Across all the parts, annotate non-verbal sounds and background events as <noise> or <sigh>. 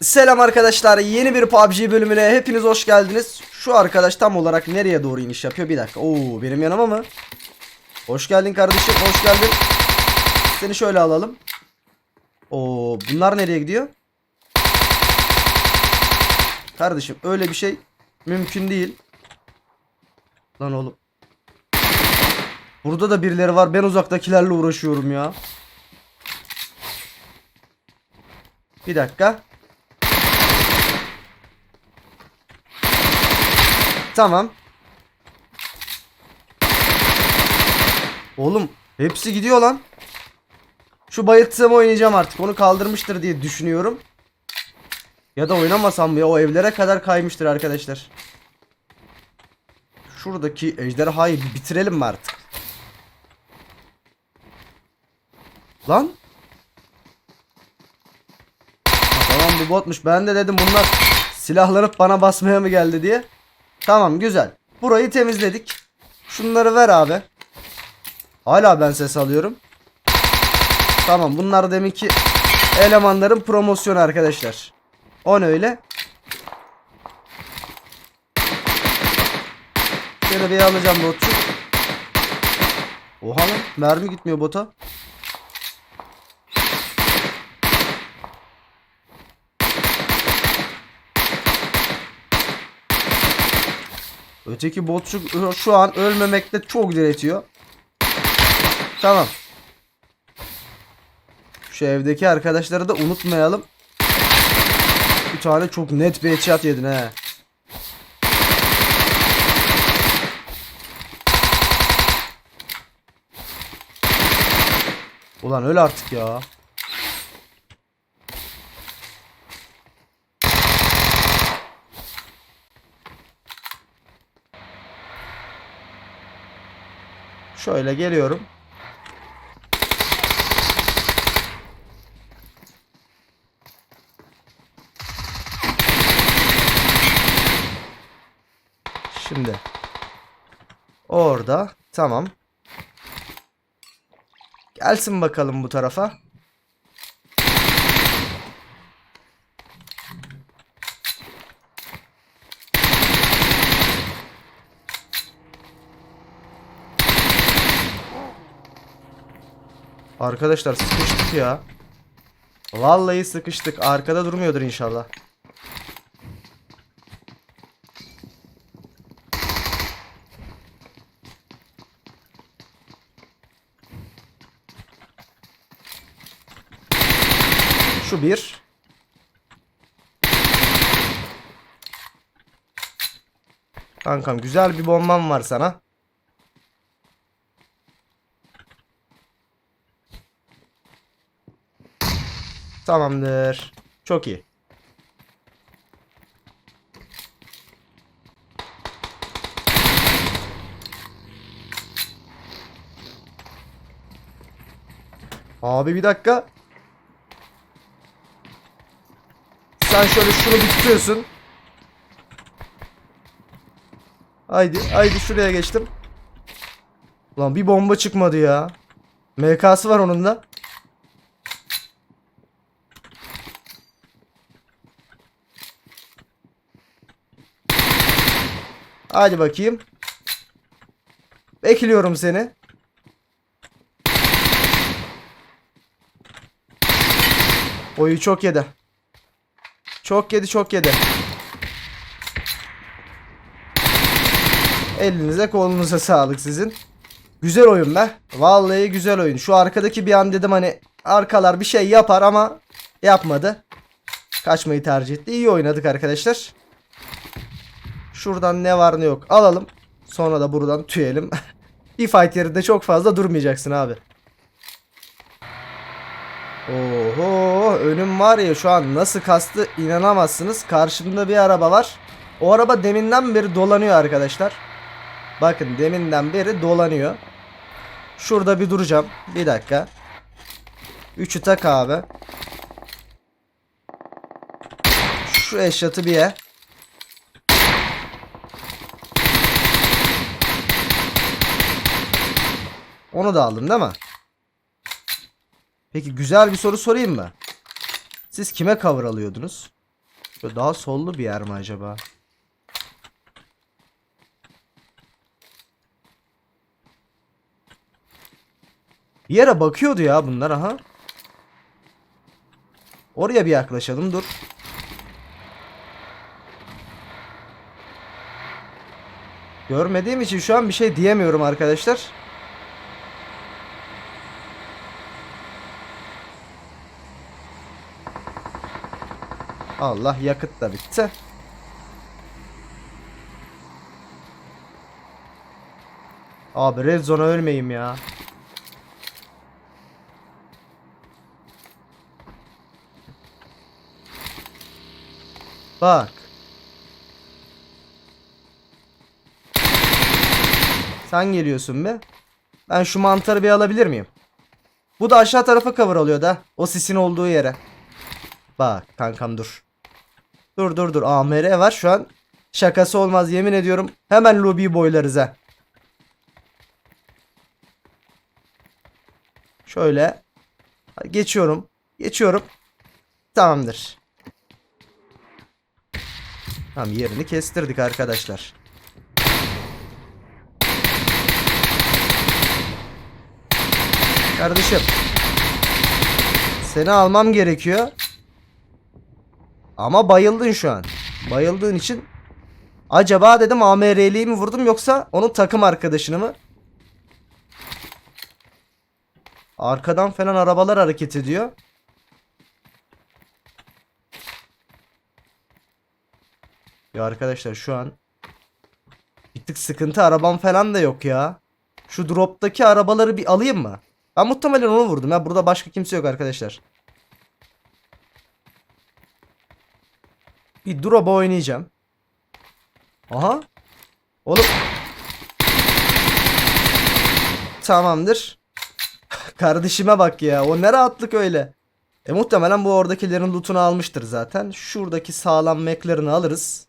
Selam arkadaşlar yeni bir PUBG bölümüne hepiniz hoş geldiniz. Şu arkadaş tam olarak nereye doğru iniş yapıyor bir dakika. Oo benim yanıma mı? Hoş geldin kardeşim hoş geldin. Seni şöyle alalım. Oo bunlar nereye gidiyor? Kardeşim öyle bir şey mümkün değil. Lan oğlum. Burada da birileri var ben uzaktakilerle uğraşıyorum ya. Bir dakika. Tamam. Oğlum hepsi gidiyor lan. Şu bayıltsam oynayacağım artık. Onu kaldırmıştır diye düşünüyorum. Ya da oynamasam mı ya? O evlere kadar kaymıştır arkadaşlar. Şuradaki ejderhayı bitirelim mi artık? Lan. Tamam bu botmuş. Ben de dedim bunlar silahlanıp bana basmaya mı geldi diye. Tamam güzel. Burayı temizledik. Şunları ver abi. Hala ben ses alıyorum. Tamam bunlar deminki elemanların promosyonu arkadaşlar. O ne öyle? Seni bir alacağım botçu. Oha lan mermi gitmiyor bota. Öteki botçu şu an ölmemekte çok diretiyor. Tamam. Şu evdeki arkadaşları da unutmayalım. Bir tane çok net bir headshot yedin he. Ulan öl artık ya. Şöyle geliyorum. Şimdi. Orada. Tamam. Gelsin bakalım bu tarafa. Arkadaşlar sıkıştık ya. Vallahi sıkıştık. Arkada durmuyordur inşallah. Şu bir. Kankam güzel bir bombam var sana. Tamamdır. Çok iyi. Abi bir dakika. Sen şöyle şunu bir tutuyorsun. Haydi, haydi şuraya geçtim. Lan bir bomba çıkmadı ya. MK'sı var onun da. Hadi bakayım. Bekliyorum seni. Oyu çok yedi. Çok yedi çok yedi. Elinize kolunuza sağlık sizin. Güzel oyun be. Vallahi güzel oyun. Şu arkadaki bir an dedim hani arkalar bir şey yapar ama yapmadı. Kaçmayı tercih etti. İyi oynadık arkadaşlar. Şuradan ne var ne yok alalım. Sonra da buradan tüyelim. <laughs> bir fight yerinde çok fazla durmayacaksın abi. Oho önüm var ya şu an nasıl kastı inanamazsınız. Karşımda bir araba var. O araba deminden beri dolanıyor arkadaşlar. Bakın deminden beri dolanıyor. Şurada bir duracağım. Bir dakika. Üçü tak abi. Şu eşyatı bir ye. Onu da aldım değil mi? Peki güzel bir soru sorayım mı? Siz kime cover alıyordunuz? Şöyle daha sollu bir yer mi acaba? Bir yere bakıyordu ya bunlar aha. Oraya bir yaklaşalım dur. Görmediğim için şu an bir şey diyemiyorum arkadaşlar. Allah yakıt da bitti. Abi red zone'a ölmeyeyim ya. Bak. Sen geliyorsun be. Ben şu mantarı bir alabilir miyim? Bu da aşağı tarafa cover alıyor da. O sisin olduğu yere. Bak kankam dur. Dur dur dur. AMR var şu an. Şakası olmaz yemin ediyorum. Hemen lobi boylarız ha. Şöyle. Geçiyorum. Geçiyorum. Tamamdır. Tamam yerini kestirdik arkadaşlar. Kardeşim. Seni almam gerekiyor. Ama bayıldın şu an. Bayıldığın için acaba dedim AMR'liyi mi vurdum yoksa onun takım arkadaşını mı? Arkadan falan arabalar hareket ediyor. Ya arkadaşlar şu an bir tık sıkıntı arabam falan da yok ya. Şu droptaki arabaları bir alayım mı? Ben muhtemelen onu vurdum ya. Burada başka kimse yok arkadaşlar. Bir drop oynayacağım. Aha. Oğlum. Tamamdır. <laughs> Kardeşime bak ya. O ne rahatlık öyle. E muhtemelen bu oradakilerin lootunu almıştır zaten. Şuradaki sağlam meklerini alırız.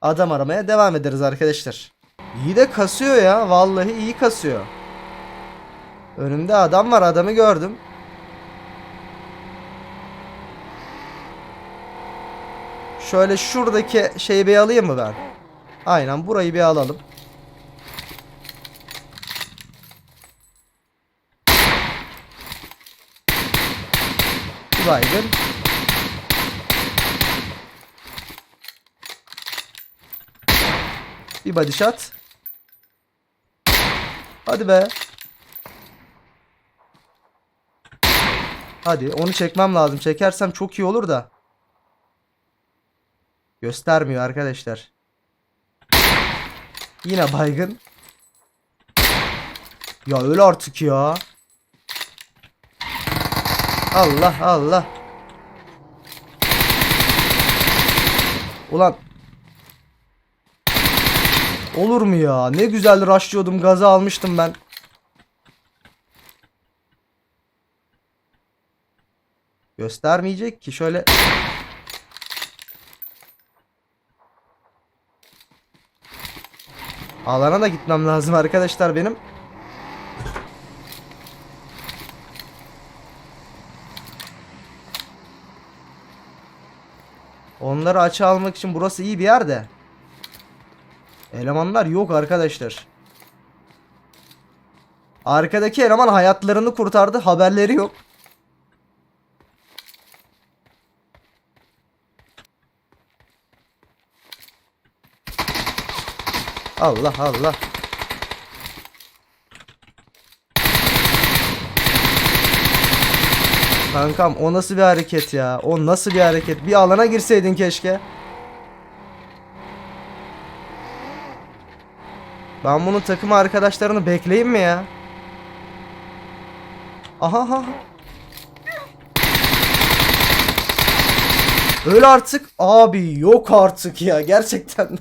Adam aramaya devam ederiz arkadaşlar. İyi de kasıyor ya. Vallahi iyi kasıyor. Önümde adam var. Adamı gördüm. Şöyle şuradaki şeyi bir alayım mı ben? Aynen burayı bir alalım. Baygın. Bir body shot. Hadi be. Hadi onu çekmem lazım. Çekersem çok iyi olur da. Göstermiyor arkadaşlar. Yine baygın. Ya öyle artık ya. Allah Allah. Ulan. Olur mu ya? Ne güzel rushlıyordum. Gazı almıştım ben. Göstermeyecek ki. Şöyle Alana da gitmem lazım arkadaşlar benim. Onları açı almak için burası iyi bir yerde. Elemanlar yok arkadaşlar. Arkadaki eleman hayatlarını kurtardı. Haberleri yok. Allah Allah. Kankam o nasıl bir hareket ya? O nasıl bir hareket? Bir alana girseydin keşke. Ben bunun takım arkadaşlarını bekleyeyim mi ya? Aha aha. Öyle artık abi yok artık ya gerçekten.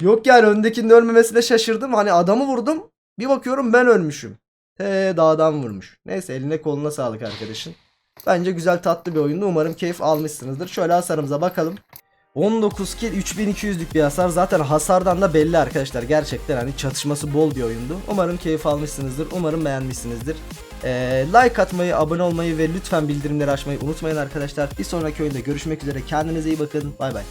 Yok yani öndekinin ölmemesine şaşırdım. Hani adamı vurdum. Bir bakıyorum ben ölmüşüm. He dağdan vurmuş. Neyse eline koluna sağlık arkadaşın. Bence güzel tatlı bir oyundu. Umarım keyif almışsınızdır. Şöyle hasarımıza bakalım. 19 kill 3200'lük bir hasar. Zaten hasardan da belli arkadaşlar. Gerçekten hani çatışması bol bir oyundu. Umarım keyif almışsınızdır. Umarım beğenmişsinizdir. Ee, like atmayı, abone olmayı ve lütfen bildirimleri açmayı unutmayın arkadaşlar. Bir sonraki oyunda görüşmek üzere. Kendinize iyi bakın. Bay bay.